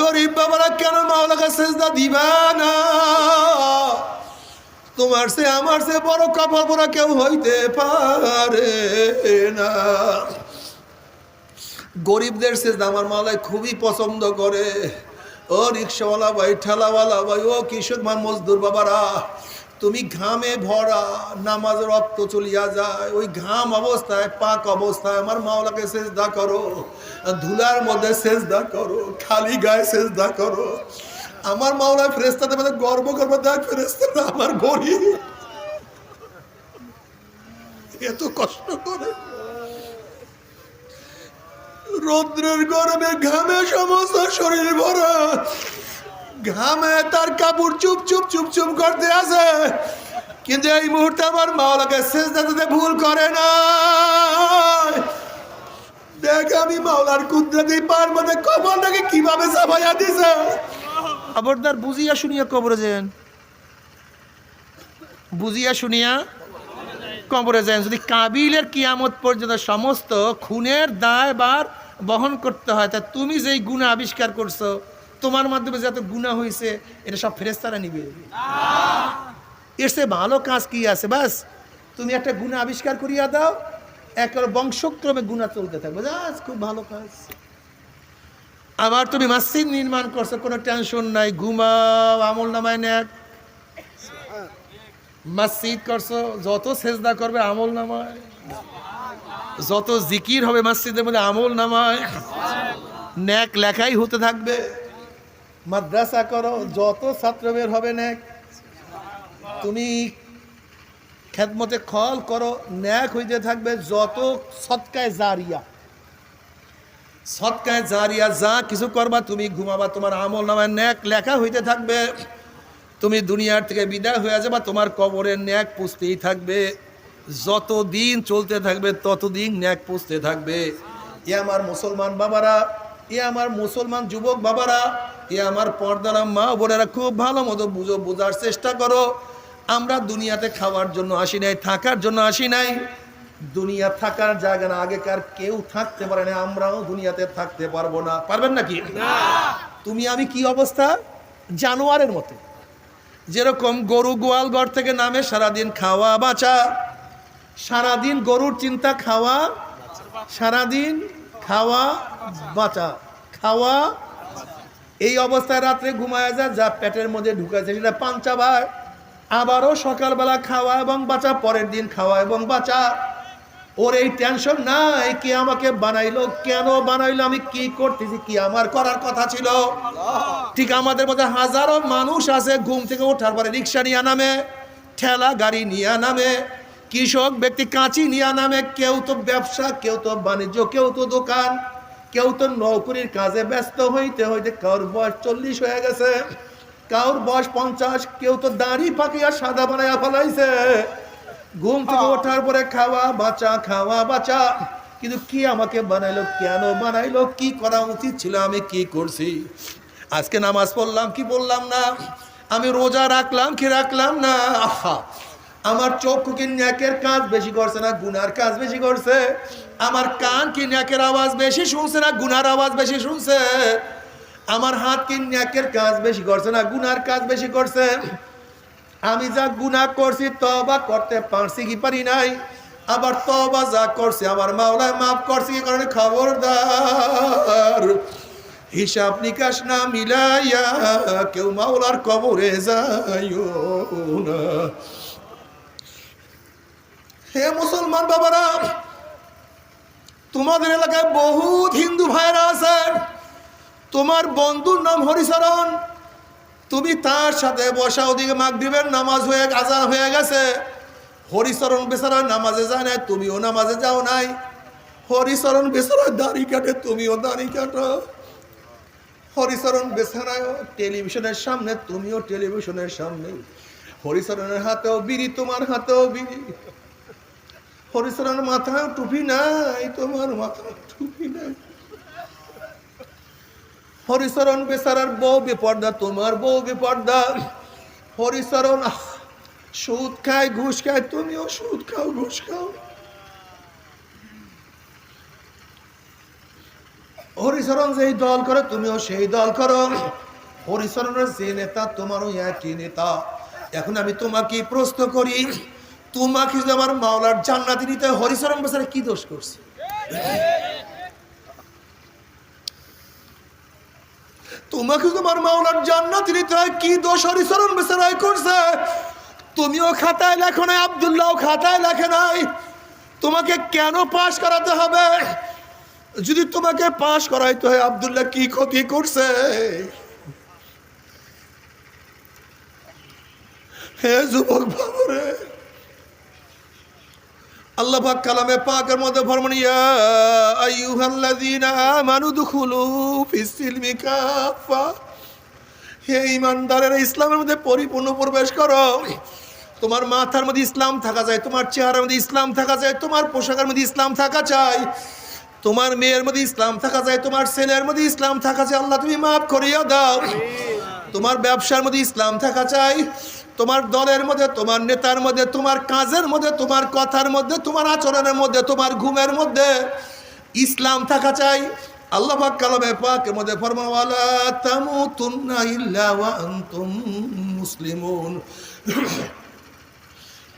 গরিব বাবারা কেন মাওলাকে সেজদা দিবা না? তোমার সে আমার সে বড় কপাল পরা কেউ হইতে পারে না। গরিবদের সে আমার মালায় খুবই পছন্দ করে। ও রিক্সাওয়ালা ভাই, ঠেলাওয়ালা ভাই, ও কিশোর মান মজদুর বাবারা তুমি ঘামে ভরা, নামাজ রক্ত চলিয়া যায়। ওই ঘাম অবস্থায়, পাক অবস্থায় আমার মাওলাকে সেজদা করো। ধুলার মধ্যে সেজদা করো, খালি গায়ে সেজদা করো। আমার মাওলায় ফেরেস্তাদের মধ্যে গর্ব গর্ব দেখ ফেরেস্তারা আমার গরিব। এত কষ্ট করে। রৌদ্রের গরমে ঘামে সমস্ত শরীর ভরা। ঘামে তার কাপড় চুপ চুপ চুপ চুপ করতে আছে। কিন্তু এই মুহূর্তে আমার মাওলাকে শেষ দিতে ভুল করে না দেখ আমি মাওলার কুদরতি পার মধ্যে কবরটাকে কীভাবে সাফাইয়া দিছে? খবরদার, বুঝিয়া শুনিয়া কবরে যান বুঝিয়া শুনিয়া কবরে যান যদি কাবিলের কিয়ামত পর্যন্ত সমস্ত খুনের দায় বার বহন করতে হয়, তা তুমি যেই গুণা আবিষ্কার করছ তোমার মাধ্যমে যত গুণা হয়েছে, এটা সব ফেরেস্তারা নিবে। এর সে ভালো কাজ কি আছে? বাস, তুমি একটা গুণা আবিষ্কার করিয়া দাও, একেবারে বংশক্রমে গুণা চলতে থাকবে। বাস, খুব ভালো কাজ। আবার তুমি মসজিদ নির্মাণ করছ, কোনো টেনশন নাই, ঘুমাও, আমল নামায় নেক। মসজিদ করছ, যত সেজদা করবে, আমল নামায়। যত জিকির হবে মসজিদের মধ্যে, আমল নামায়। ন্যাক লেখাই হতে থাকবে। মাদ্রাসা করো, যত ছাত্র বের হবে ন্যাক তুমি খেদমতে খল করো ন্যাক হইতে থাকবে যত সৎকায় জারিয়া। সৎকায় জারিয়া যা কিছু করবা তুমি ঘুমাবা, তোমার আমল নামায় ন্যাক লেখা হইতে থাকবে। তুমি দুনিয়ার থেকে বিদায় হয়ে যাবা, তোমার কবরের ন্যাক পুষতেই থাকবে। যত দিন চলতে থাকবে, ততদিন ন্যাক পুষতে থাকবে। এ আমার মুসলমান বাবারা এ আমার মুসলমান যুবক বাবারা এ আমার পর্দারা মা বোনেরা খুব ভালো মতো বুঝো বোঝার চেষ্টা করো। আমরা দুনিয়াতে খাওয়ার জন্য আসি নাই থাকার জন্য আসি নাই। দুনিয়া থাকার জায়গা না আগেকার কেউ থাকতে পারে না আমরাও দুনিয়াতে থাকতে পারব না। পারবেন নাকি? তুমি আমি কি অবস্থা? জানোয়ারের মতো। যেরকম গরু গোয়াল ঘর থেকে নামে সারাদিন খাওয়া বাঁচা। সারাদিন গরুর চিন্তা খাওয়া। সারাদিন খাওয়া বাঁচা। খাওয়া, এই অবস্থায় রাত্রে ঘুমায় যায়, যা পেটের মধ্যে ঢুকেছে সেটা পাঞ্চাবার আবারও সকালবেলা খাওয়া এবং বাঁচা, পরের দিন খাওয়া এবং বাঁচা। ওর এই টেনশন নাই, কি আমাকে বানাইলো, কেন বানাইলো, আমি কি করতেছি, কি আমার করার কথা ছিল? ঠিক আমাদের মধ্যে হাজারো মানুষ আছে, ঘুম থেকে ওঠার পরে রিক্সা নিয়ে নামে, ঠেলা গাড়ি নিয়ে নামে কৃষক ব্যক্তি কাঁচি নিয়ে নামে কেউ তো ব্যবসা কেউ তো বাণিজ্য কেউ তো দোকান কেউ তো নৌকরির কাজে ব্যস্ত হইতে হইতে কারোর বয়স চল্লিশ হয়ে গেছে কারোর বয়স পঞ্চাশ কেউ তো দাড়ি পাকিয়া সাদা বানাইয়া ফেলাইছে। ঘুম থেকে ওঠার পরে খাওয়া বাঁচা খাওয়া বাঁচা। কিন্তু কি আমাকে বানাইলো কেন বানাইলো কি করা উচিত ছিল আমি কি করছি? আজকে নামাজ পড়লাম কি বললাম না? আমি রোজা রাখলাম কি রাখলাম না? আহা! আমার চক্ষু কি ন্যাকের কাজ বেশি করছে না গুনার কাজ বেশি করছে? আমার কান কি ন্যাকের আওয়াজ বেশি শুনছে না গুনার আওয়াজ বেশি শুনছে? আমার হাত কি ন্যাকের কাজ বেশি করছে না গুনার কাজ বেশি করছে? আমি যা গুনাহ করছি তবা করতে পারছি কি পারি নাই? আবার তবা যা করছি, আমার মাওলায় মাফ করছি কি কারণে? খবরদার। হিসাব নিকাশ না মিলাইয়া কেউ মাওলার কবরে যাইও না। হে মুসলমান বাবারা, তোমাদের এলাকায় বহুত হিন্দু ভাইরা আছে। তোমার বন্ধুর নাম হরিচরণ। তুমি তার সাথে বসা ওদিকে দিবেন নামাজ হয়ে আজান হয়ে গেছে। হরিচরণ বেচারা নামাজে যায় নাই, তুমিও নামাজে যাও নাই। হরিচরণ বেচারা দাড়ি কাটে, তুমিও দাড়ি কাটো। হরিচরণ বেচারায় টেলিভিশনের সামনে, তুমিও টেলিভিশনের সামনে। হরিচরণের হাতেও বিড়ি, তোমার হাতেও বিড়ি। হরিচরণের মাথায় টুপি নাই, তোমার মাথায় টুপি নাই। হরিচরণ বেচারার বউ বিপর্দা, তোমার বউ বিপর্দা। হরিচরণ সুদ খায়, ঘুষ খায়, তুমিও সুদ খাও, ঘুষ খাও। হরিচরণ যেই দল করে, তুমিও সেই দল করো। হরিচরণের যে নেতা, তোমারও একই নেতা। এখন আমি তোমাকে প্রশ্ন করি তোমাকে যদি আমার মাওলার জান্নাতি নিতে হরিচরণ বেচারা কি দোষ করছে? তোমাকে তোমার মাওলার জান্নাতি নিতে হয়, কি দোষ হরিচরণ করছে? তুমিও খাতায় লেখো নাই আবদুল্লাহ খাতায় লেখে নাই। তোমাকে কেন পাশ করাতে হবে? যদি তোমাকে পাশ করাইতে হয়, আবদুল্লাহ কি ক্ষতি করছে? হে যুবক বাবরে আল্লাহ পাক কালামে পাকের মধ্যে ফরমান, ইয়া আইয়ুহাল্লাযীনা আমানু দুখুলু ফিস সিলমি হে ইমানদারেরা ইসলামের মধ্যে পরিপূর্ণ প্রবেশ করো। তোমার মাথার মধ্যে ইসলাম থাকা যায় তোমার চেহারার মধ্যে ইসলাম থাকা যায় তোমার পোশাকের মধ্যে ইসলাম থাকা চাই, তোমার মেয়ের মধ্যে ইসলাম থাকা যায় তোমার ছেলের মধ্যে ইসলাম থাকা চাই। আল্লাহ তুমি মাফ করিয়া দাও। তোমার ব্যবসার মধ্যে ইসলাম থাকা চাই, তোমার দলের মধ্যে, তোমার নেতার মধ্যে, তোমার কাজের মধ্যে, তোমার কথার মধ্যে, তোমার আচরণের মধ্যে, তোমার ঘুমের মধ্যে ইসলাম থাকা চাই। আল্লাহ পাক পাকের মধ্যে ফরমান ওয়ালা তামুতুন্না ইল্লা ওয়া আনতুম মুসলিমুন।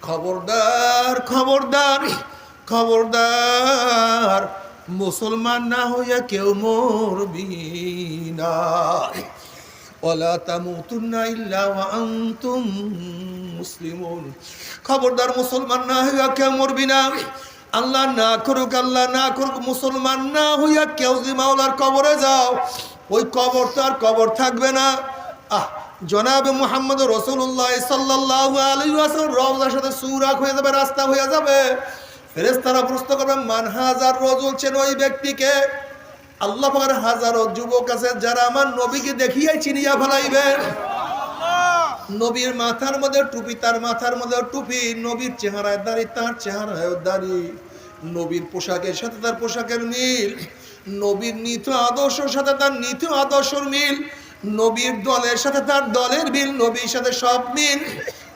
খবরদার খবরদার খবরদার, মুসলমান না হইয়া কেউ মরবি না। ওয়ালা তামুতুন্না ইল্লা খবরদার মুসলমান না হইয়া কেউ মরবি না। আল্লাহ না করুক, আল্লাহ না করুক, মুসলমান না হইয়া কেউ যদি মাওলার কবরে যাও, ওই কবর তো আর কবর থাকবে না। আহ, জনাবে মুহাম্মদ রসুল্লাহ সাল্লাহ আলী আসলাম রওজার সাথে সুরাক হয়ে যাবে, রাস্তা হয়ে যাবে। ফেরেস্তারা প্রশ্ন করবে মান হাজার রজুল চেন ওই ব্যক্তিকে। আল্লাহ পাকের হাজারো যুবক আছে যারা আমার নবীকে দেখিয়াই চিনিয়া ফেলাইবে। নবীর মাথার মধ্যে টুপি, তার মাথার মধ্যে টুপি, নবীর চেহারায় দাড়ি, তার চেহারায় দাড়ি। নবীর পোশাকের সাথে তার পোশাকের মিল, নবীর নীত আদর্শের সাথে তার নীত আদর্শর মিল, নবীর দলের সাথে তার দলের মিল, নবীর সাথে সব মিল।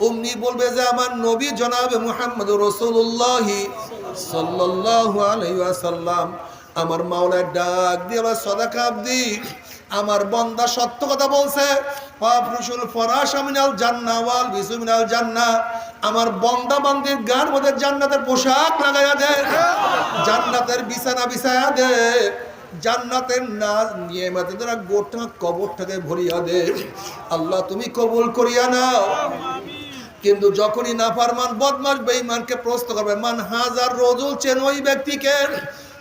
অমনি বলবে যে আমার নবী জনাবে মোহাম্মদ রসুল্লাহি সাল্লাল্লাহু আলাইহি ওয়াসাল্লাম। আমার মাওলার ডাক দিয়ে সদাকা আব্দি, আমার বন্দা সত্য কথা বলছে। আমার বন্দা বান্দির গান মধ্যে জান্নাতের পোশাক লাগাইয়া দে। জান্নাতের বিছানা বিছায়া দে। জান্নাতের নাজ নিয়ে মাতে তারা গোটা কবরটাকে ভরিয়া দে। আল্লাহ, তুমি কবুল করিয়া নাও। কিন্তু যখনই নাফারমান বদমাস বেঈমানকে প্রশ্ন করবে, মান হাজার রজুল চেন ওই ব্যক্তিকে?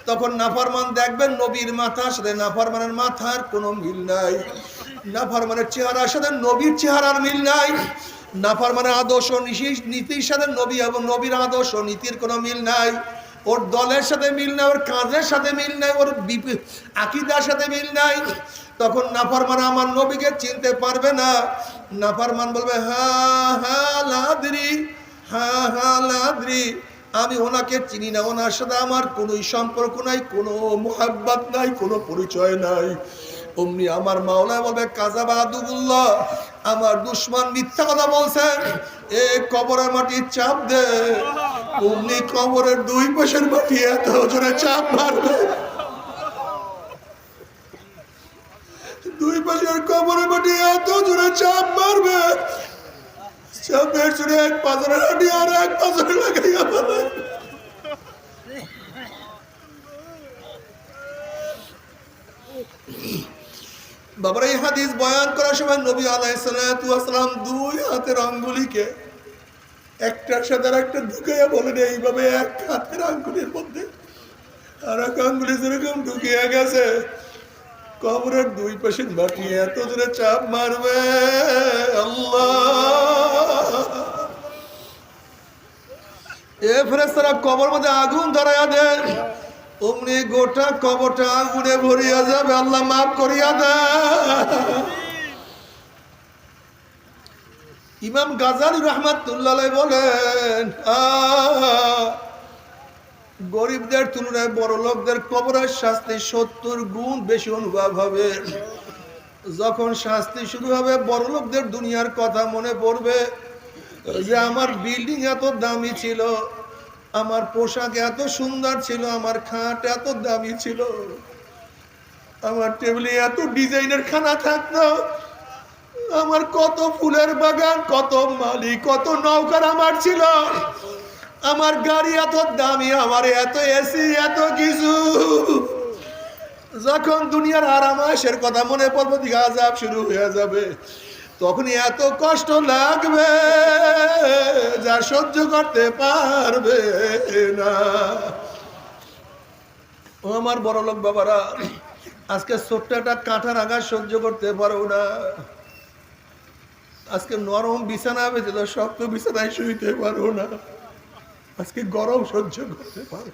তখন নাফারমান দেখবেন নবীর মাথার সাথে নাফারমানের মাথার কোনো মিল নাই। নাফারমানের চেহারার সাথে নবীর চেহারার মিল নাই। নাফারমানের আদর্শ নীতি- নীতির সাথে নবী এবং নবীর আদর্শ নীতির কোনো মিল নাই। ওর দলের সাথে মিল নাই, ওর কাজের সাথে মিল নাই, ওর আকিদার সাথে মিল নাই। তখন নাফারমান আমার নবীকে চিনতে পারবে না। নাফারমান বলবে, হা হ্যাঁ লাদ্রি হ্যাঁ হ্যাঁ লাদ্রি। আমি ওনাকে চিনি না, ওনার সাথে আমার কোনো সম্পর্ক নাই, কোনো মোহাব্বত নাই, কোনো পরিচয় নাই। অমনি আমার মাওলা বলবে কাজাবা আদুবুল্লাহ আমার দুশ্মন মিথ্যা কথা বলছে, এ কবরের মাটি চাপ দে। অমনি কবরের দুই পাশের মাটি এত জোরে চাপ মারবে দুই পাশের কবরের মাটি এত জোরে চাপ মারবে চাপের জোরে এক বাবার, এই হাদিস বয়ান করার সময় নবী আলাইসালাম দুই হাতের আঙ্গুলিকে একটার সাথে আর একটা ঢুকাইয়া বলেন এইভাবে এক হাতের আঙ্গুলির মধ্যে আর এক আঙ্গুলি যেরকম ঢুকিয়া গেছে কবরের দুই পাশে মাটি এত জোরে চাপ মারবে। আল্লাহ। এ ফেরেস্তারা কবর মধ্যে আগুন ধরাইয়া দেন অমনি গোটা কবরটা আগুনে ভরিয়া যাবে। আল্লাহ মাফ করিয়া দেন। ইমাম গাজালি রহমাতুল্লাহ বলেন আহ, গরিবদের তুলনায় বড় লোকদের কবরের শাস্তি সত্তর গুণ বেশি অনুভব হবে। যখন শাস্তি শুরু হবে, বড় লোকদের দুনিয়ার কথা মনে পড়বে যে, আমার বিল্ডিং এত দামি ছিল, আমার পোশাক এত সুন্দর ছিল, আমার খাট এত দামি ছিল, আমার টেবিলে এত ডিজাইনের খানা থাকতো, আমার কত ফুলের বাগান, কত মালি, কত নৌকার আমার ছিল। আমার গাড়ি এত দামি, আমার এত এসি এত কিছু। যখন দুনিয়ার আরামাসের কথা মনে পড়ব আজাব শুরু হয়ে যাবে। তখন এত কষ্ট লাগবে, যা সহ্য করতে পারবে না। ও আমার বড় লোক বাবারা, আজকে ছোট্ট একটা কাঁঠার আঘাত সহ্য করতে পারো না। আজকে নরম বিছানা বেঁচে তো শক্ত বিছানায় শুইতে পারো না। আজকে গরম সহ্য করতে পারো।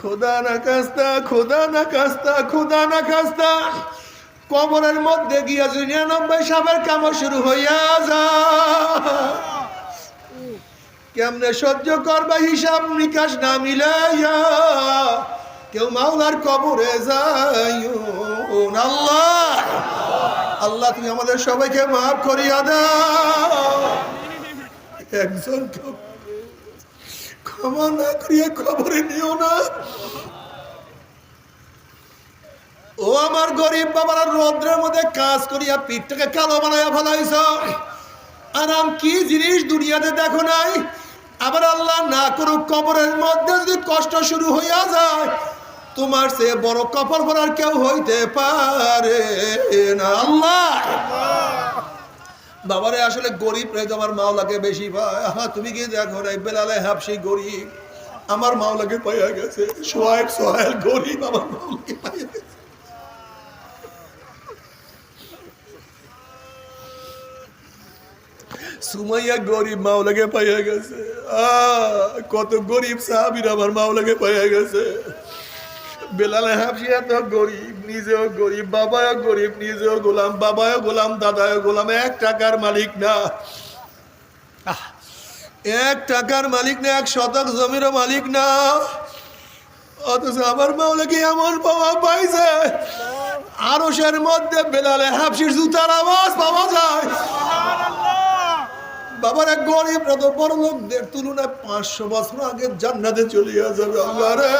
খোদা না কাস্তা খোদা না কাস্তা খোদা না কাস্তা কবরের মধ্যে গিয়া নিরানব্বই সাপের কামড় শুরু হইয়া যা কেমনে সহ্য করবা হিসাব নিকাশ না মিলাইয়া, কেউ মাওলার কবরে যাই আল্লাহ। আল্লাহ, তুমি আমাদের সবাইকে মাফ করিয়া দাও। একজন ক্ষমা না করিয়া খবরে নিও না। ও আমার গরিব বাবারা, রৌদ্রের মধ্যে কাজ করিয়া পিঠটাকে কালো বানাইয়া ফেলাইছ। আরাম কি জিনিস দুনিয়াতে দেখো নাই? আবার আল্লাহ না করুক কবরের মধ্যে যদি কষ্ট শুরু হইয়া যায়, তোমার সে বড় কপাল ভরার কেউ হইতে পারে না। আল্লাহ! বাবারে, আসলে গরিব রে আমার মাওলাকে বেশি পায় আহা, তুমি কি দেখো নাই বেলালে হাফসি গরিব। আমার মাওলাকে পাইয়া গেছে। সোয়াইট সোহেল গরিব আমার মাওলাকে পাইয়া গেছে। সুমাইয়া গরিব মাওলাকে পাইয়া গেছে। কত গরিব সাহাবির আমার মাওলাকে পাইয়া গেছে। বেলালে হাফসি এত গরিব। নিজেও গরিব বাবাও গরিব, নিজেও গোলাম বাবাও গোলাম দাদাও গোলাম, এক টাকার মালিক না। এক টাকার মালিক না, এক শতক জমিরও মালিক না। অথচ আমার মাওলাকে এমন পাওয়া পাইছে? আরসের মধ্যে বেলালে হাফসির জুতার আওয়াজ পাওয়া যায়। বাবার এক গরিব না তো বড় লোকদের তুলনায় পাঁচশো বছর আগে জান্নাতে চলিয়া যাবে আল্লাহ রে।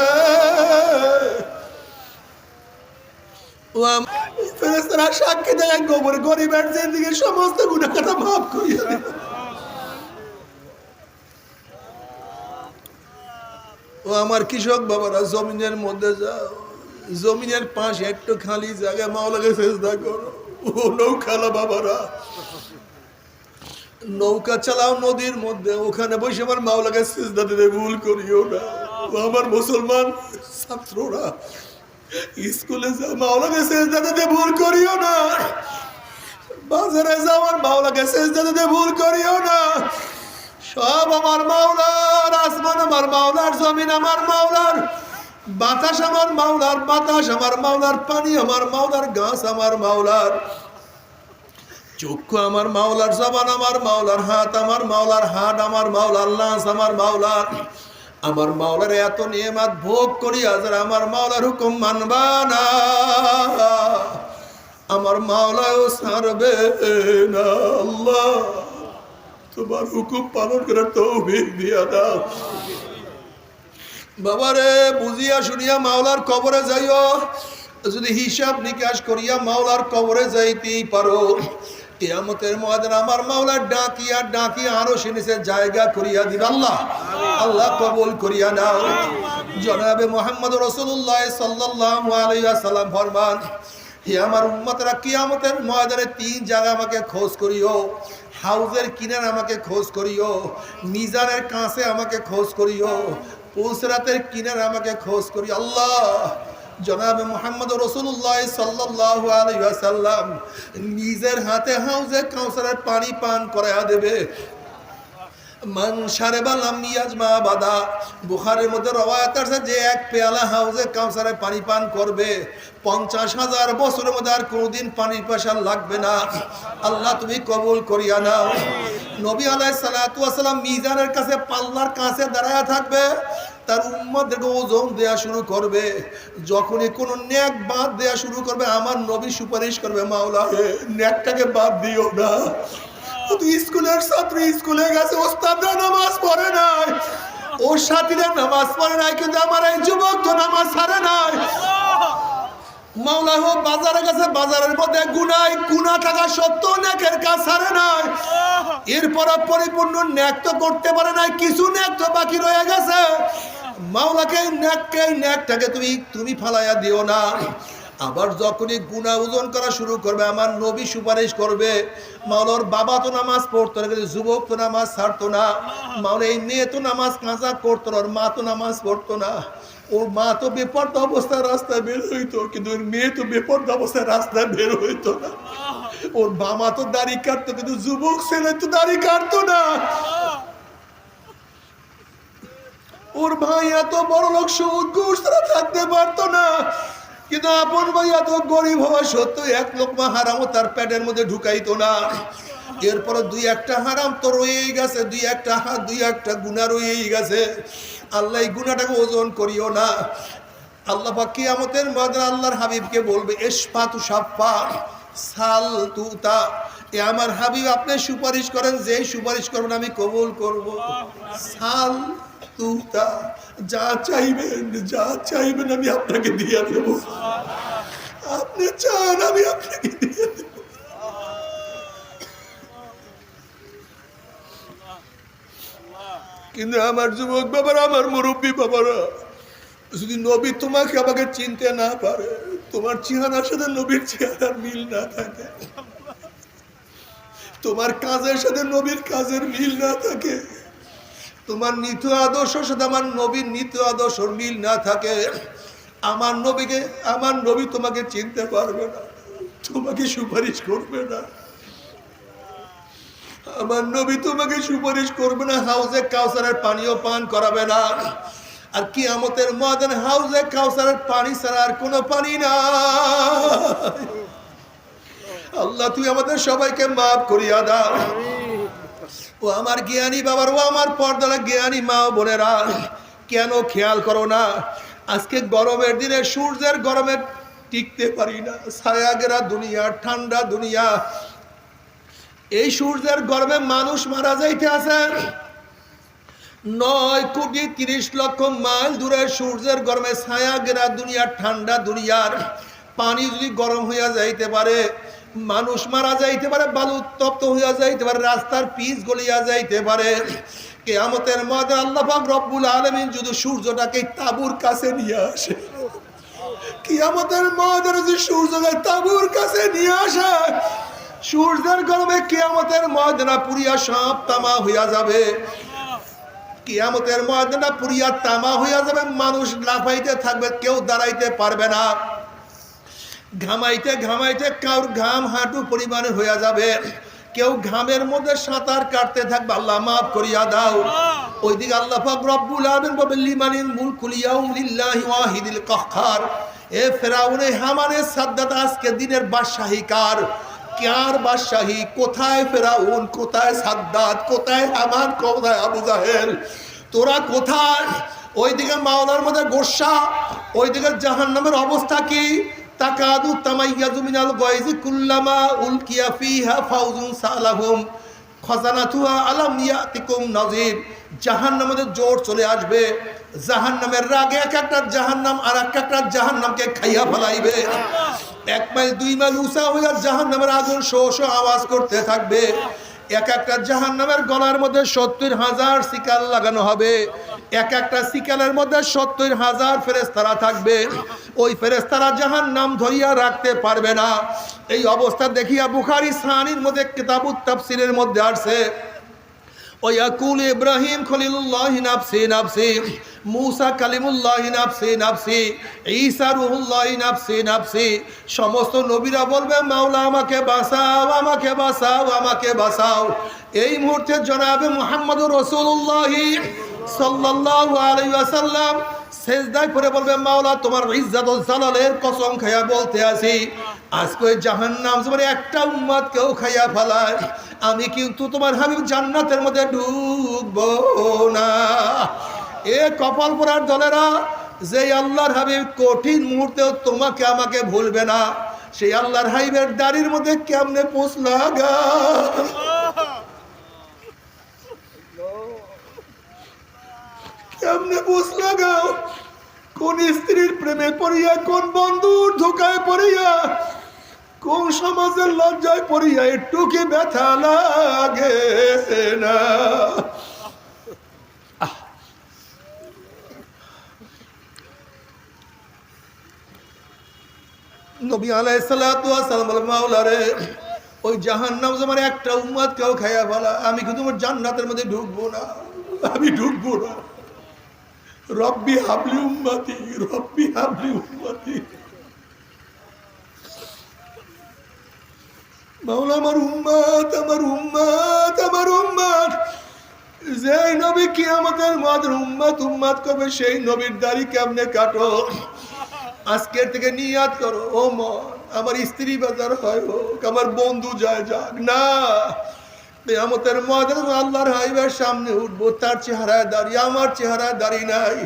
সাক্ষী গোবর সমস্ত করিয়া ও আমার কৃষক বাবারা, জমিনের মধ্যে যাও। জমিনের পাশে একটু খালি জায়গা মাওলাকে চেষ্টা করো। ও নৌখালা বাবারা। নৌকা চালাও নদীর মধ্যে, ওখানে বসে আমার মাওলাকে সিজদা দিতে ভুল করিও না। ও আমার মুসলমান ছাত্ররা। স্কুলে যাও মাওলাকে সিজদা দিতে ভুল করিও না বাজারে যাও আমার মাওলাকে সিজদা দিতে ভুল করিও না সব আমার মাওলার আসমান আমার মাওলার জমিন আমার মাওলার বাতাস আমার মাওলার বাতাস আমার মাওলার পানি আমার মাওলার গাছ আমার মাওলার চক্ষু আমার মাওলার জবান আমার মাওলার হাত আমার মাওলার হাত আমার মাওলার লাশ আমার মাওলার আমার মাওলার এত নিয়মাত ভোগ করি আজার আমার মাওলার হুকুম মানবা না, আমার মাওলাও ছাড়বে না, আল্লাহ। তোমার হুকুম পালন করার তৌফিক দিয়া দাও। বাবারে, বুঝিয়া শুনিয়া মাওলার কবরে যাইও। যদি হিসাব নিকাশ করিয়া মাওলার কবরে যাইতেই পারো কিয়ামতের ময়দান আমার মাওলার ডাকিয়া ডাকিয়া আরও সে নিচে জায়গা করিয়া দিন আল্লাহ। আল্লাহ কবুল করিয়া নাও। জনাবে মোহাম্মদ রসুল্লাহ সাল্লাল্লাহু আলাইহি সাল্লাম ফরমান আমার উম্মতরা, কিয়ামতের ময়দানে তিন জায়গা আমাকে খোঁজ করিও। হাউজের কিনারে আমাকে খোঁজ করিও। মিজানের কাছে আমাকে খোঁজ করিও। পুলসরাতের কিনারে আমাকে খোঁজ করি আল্লাহ জনাবে মোহাম্মদ রসুল্লাহ সাল্লাহ আলাইসাল্লাম নিজের হাতে হাউজে কাউসারের পানি পান করাইয়া দেবে। মান সারেবালাম মিয়াজমা বাদা। বুখারের মধ্যে রওয়ায়াত আছে যে এক পেয়ালা হাউজে কাউসারে পানি পান করবে। পঞ্চাশ হাজার বছরের মধ্যে আর কোনোদিন পানি পেশার লাগবে না। আল্লাহ তুমি কবুল করিয়া নাও। নবী আলাই সালাতাম মিজানের কাছে পাল্লার কাছে দাঁড়ায় থাকবে। তার উম্মাদেরকে ওজন দেয়া শুরু করবে। যখনই কোনো ন্যাক বাদ দেয়া শুরু করবে, আমার নবী সুপারিশ করবে মাওলা ন্যাকটাকে বাদ দিও না। তুই স্কুলের ছাত্র স্কুলে গেছে, ওস্তাদরা নামাজ পড়ে নাই। ওর সাথীরা নামাজ পড়ে নাই, কিন্তু আমার এই যুবক তো নামাজ ছাড়ে নাই। মাওলা হোক বাজারে গেছে, বাজারের মধ্যে গুনাই গুনা থাকা সত্ত্বেও নেকের কাজ ছাড়ে নাই। এরপর পরিপূর্ণ ন্যাক তো করতে পারে নাই, কিছু ন্যাক তো বাকি রয়ে গেছে। মাওলাকে ন্যাককে ন্যাকটাকে তুমি তুমি ফালাইয়া দিও না। আবার যখনই গুণা ওজন করা শুরু করবে, আমার নবী সুপারিশ করবে, মাওলার বাবা তো নামাজ পড়তো না যুবক তো নামাজ ছাড়তো না মাওলা এই মেয়ে তো নামাজ কাঁচা করতো না ওর মা তো নামাজ পড়তো না। ওর মা তো বেপর্দা অবস্থায় রাস্তায় বের হইতো, কিন্তু ওর মেয়ে তো বেপর্দা অবস্থায় রাস্তায় বের হইতো না। ওর বাবা তো দাড়ি কাটতো, কিন্তু যুবক ছেলে তো দাড়ি কাটতো না। ওর ভাই এত বড় লোক সুদ থাকতে পারতো না। কিন্তু আপন ভাই এত গরিব হওয়া সত্ত্বেও এক লোকমা হারামও তার প্যাটের মধ্যে ঢুকাইতো না। এরপরে দুই একটা হারাম তো রয়েই গেছে, দুই একটা হাত দুই একটা গুণা রয়েই গেছে। আল্লাহ এই গুণাটাকে ওজন করিও না। আল্লাহ পাক কিয়ামতের মধ্যে আল্লাহর হাবিবকে বলবে এসপা তু সাপ্পা সাল তু তা এ আমার হাবিব, আপনি সুপারিশ করেন, যেই সুপারিশ করবেন আমি কবুল করব। সাল তু যা চাইবেন যা চাইবেন আমি আপনাকে দিয়ে দেব। আপনি চান, আমি আপনাকে কিন্তু আমার যুবক বাবারা, আমার মুরব্বী বাবারা, যদি নবী তোমাকে আমাকে চিনতে না পারে, তোমার চেহারার সাথে নবীর চেহারার মিল না থাকে। তোমার কাজের সাথে নবীর কাজের মিল না থাকে। তোমার নিত আদর্শের সাথে আমার নবীর নিত আদর্শ মিল না থাকে। আমার নবীকে, আমার নবী তোমাকে চিনতে পারবে না। তোমাকে সুপারিশ করবে না। আমার নবী তোমাকে সুপারিশ করবে না, হাউজে কাউসারের পানিও পান করাবে না। আর কি আমতের ময়দান হাউজে কাউসারের পানি ছাড়া আর কোনো পানি না আল্লাহ, তুই আমাদের সবাইকে মাফ করিয়া দাও। ও আমার জ্ঞানী বাবার, ও আমার পর্দারা জ্ঞানী মা বোনেরা, কেন খেয়াল করো না? আজকে গরমের দিনে সূর্যের গরমে টিকতে পারি না। ছায়া গেরা দুনিয়া, ঠান্ডা দুনিয়া। এই সূর্যের গরমে মানুষ মারা যাইতে আছে। নয় কোটি তিরিশ লক্ষ মাইল দূরে সূর্যের গরমে ছায়া গেরা দুনিয়ার ঠান্ডা দুনিয়ার পানি যদি গরম হইয়া যাইতে পারে মানুষ মারা যাইতে পারে, বালু উত্তপ্ত হইয়া যাইতে পারে, রাস্তার পিচ গলিয়া যাইতে পারে। কেয়ামতের মধ্যে আল্লাহ পাক রব্বুল আলমিন যদি সূর্যটাকে তাবুর কাছে নিয়ে আসে, কিয়ামতের মধ্যে যদি সূর্যকে তাবুর কাছে নিয়ে আসে, সূর্যের গরমে কিয়ামতের ময়দানা পুরিয়া সব তামা হইয়া যাবে। কিয়ামতের ময়দানা পুরিয়া তামা হইয়া যাবে, মানুষ লাফাইতে থাকবে, কেউ দাঁড়াইতে পারবে না। ঘামাইতে ঘামাইতে কাউর ঘাম হাঁটু পরিমাণে হইয়া যাবে। কেউ ঘামের মধ্যে সাঁতার কাটতে থাকবে আল্লাহ মাফ করিয়া দাও। ওইদিকে আল্লাহ পাক রব্বুল আলামিন বলে লিমানিল ইয়াউম লিল্লাহি ওয়াহিদিল কাহ্হার এ ফেরাউনে হামানে সাদ্দাত আজকে দিনের বাদশাহী কার? কার বাদশাহী? কোথায় ফেরাউন? কোথায় সাদ্দাত? কোথায় হামান কোথায় আবু জাহেল? তোরা কোথায়? ওইদিকে মাওলার মধ্যে গোসা ওইদিকে জাহান্নামের অবস্থা কি? তাকাদু তামাইয়াজু মিনাল গায়জি কুল্লামা উলকিয়া ফিহা ফাউজুন সালাহুম। খজানাতুহা আলাম ইয়াতিকুম নাজির জাহান্নামের জোর চলে আসবে। জাহান্নামের রাগে এক একটা জাহান্নাম আর এক একটা জাহান্নামকে খাইয়া ফেলাইবে। এক মাইল, দুই মাইল উঁচা হইয়া জাহান্নামের আগুন শো শো আওয়াজ করতে থাকবে। এক একটা জাহান্নামের গলার মধ্যে সত্তর হাজার শিকার লাগানো হবে। এক একটা শিকালের মধ্যে সত্তর হাজার ফেরেস্তারা থাকবে। ওই ফেরেস্তারা জাহান নাম ধরিয়া রাখতে পারবে না। এই অবস্থা দেখিয়া বুখারি সানির মধ্যে কিতাবুত তাফসিরের মধ্যে আসছে ওয়াকুল ইব্রাহিম খলিলুল্লাহ নাফসি নাফসি। মুসা নাফসি ঈসা রুহুল্লাহ নাফসি সমস্ত নবীরা বলবে, মাওলা আমাকে বাঁচাও আমাকে বাঁচাও আমাকে বাঁচাও। এই মুহূর্তে জনাবে মোহাম্মদ রসুল্লাহ সাল্লাল্লাহু আলাইহি ওয়াসাল্লাম সেজদায় পরে বলবে, মাওলা, তোমার ইজ্জত জালালের কসম খাইয়া বলতে আছি আজকে জাহান্নাম তোমার একটা উম্মত কেউ খাইয়া ফেলায় আমি কিন্তু তোমার হাবিব জান্নাতের মধ্যে ঢুকবো না। এ কপাল পরার দলেরা যে আল্লাহর হাবিব কঠিন মুহূর্তেও তোমাকে আমাকে ভুলবে না, সেই আল্লাহর হাবিবের দাড়ির মধ্যে কেমনে পোষ লাগা কেমনে বুঝলা গাও কোন স্ত্রীর প্রেমে পড়িয়া, কোন বন্ধুর ধোকায় পড়িয়া, কোন সমাজের লজ্জায় পড়িয়া একটু কি ব্যথা লাগে না? নবী আলাইসালাম মাওলা রে ওই জাহান নাম আমার একটা উম্মাদ কেউ খাইয়া ফেলা, আমি কিন্তু তোমার জান্নাতের মধ্যে ঢুকবো না? আমি ঢুকবো না। রব্বি হাবলি উম্মাতি, রব্বি হাবলি উম্মাতি। মাওলা আমার উম্মাত আমার উম্মাত আমার উম্মাত। যে নবী কি আমাদের মাদের উম্মাত উম্মাত করবে, সেই নবীর দাড়ি কেমনে কাটো? আজকের থেকে নিয়াত করো। ও মন আমার স্ত্রী বাজার হয় হোক, আমার বন্ধু যায় যাক। না আমাদের মদের আল্লাহর হাইবার সামনে উঠবো, তার চেহারায় দাঁড়িয়ে আমার চেহারায় দাঁড়িয়ে নাই।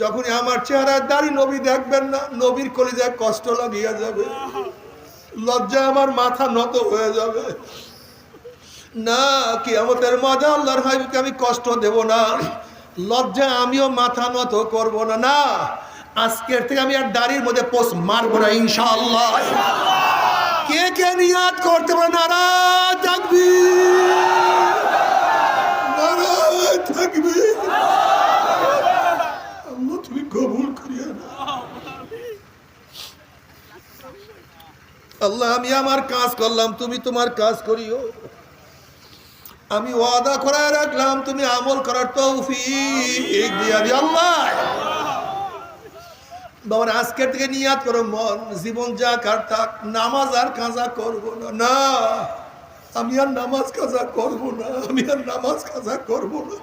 যখন আমার চেহারায় দাঁড়িয়ে নবী দেখবেন না, নবীর কলিজায় কষ্ট লাগিয়ে যাবে। লজ্জা আমার মাথা নত হয়ে যাবে। না কি আমাদের মজা আল্লাহর হাইবকে আমি কষ্ট দেব না। লজ্জা আমিও মাথা নত করব না। না, আজকের থেকে আমি আর দাড়ির মধ্যে পোস্ট মারবো না, ইনশাআল্লাহ। কে কে নিয়াত করতে পারে? নারাজ থাকবি। থাকবি। তুমি কবুল করিয়া না। আল্লাহ, আমি আমার কাজ করলাম, তুমি তোমার কাজ করিও। আমি ওয়াদা করে রাখলাম, তুমি আমল করার তৌফিক দিয়া দি আল্লাহ! বাবার আজকের থেকে নিয়াত করো, মন, জীবন যা কার থাক, নামাজ আর কাজা করব না। না, আমি আর নামাজ কাজা করব না, আমি আর নামাজ কাজা করব না।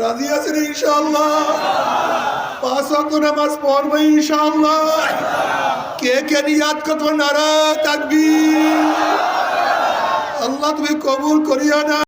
রাজি আছেন ইনশাআল্লাহ? পাঁচ ওয়াক্ত নামাজ পড়ব ইনশাআল্লাহ। কে কে নিয়াত করব নারা আল্লাহ তুমি কবুল করিয়া না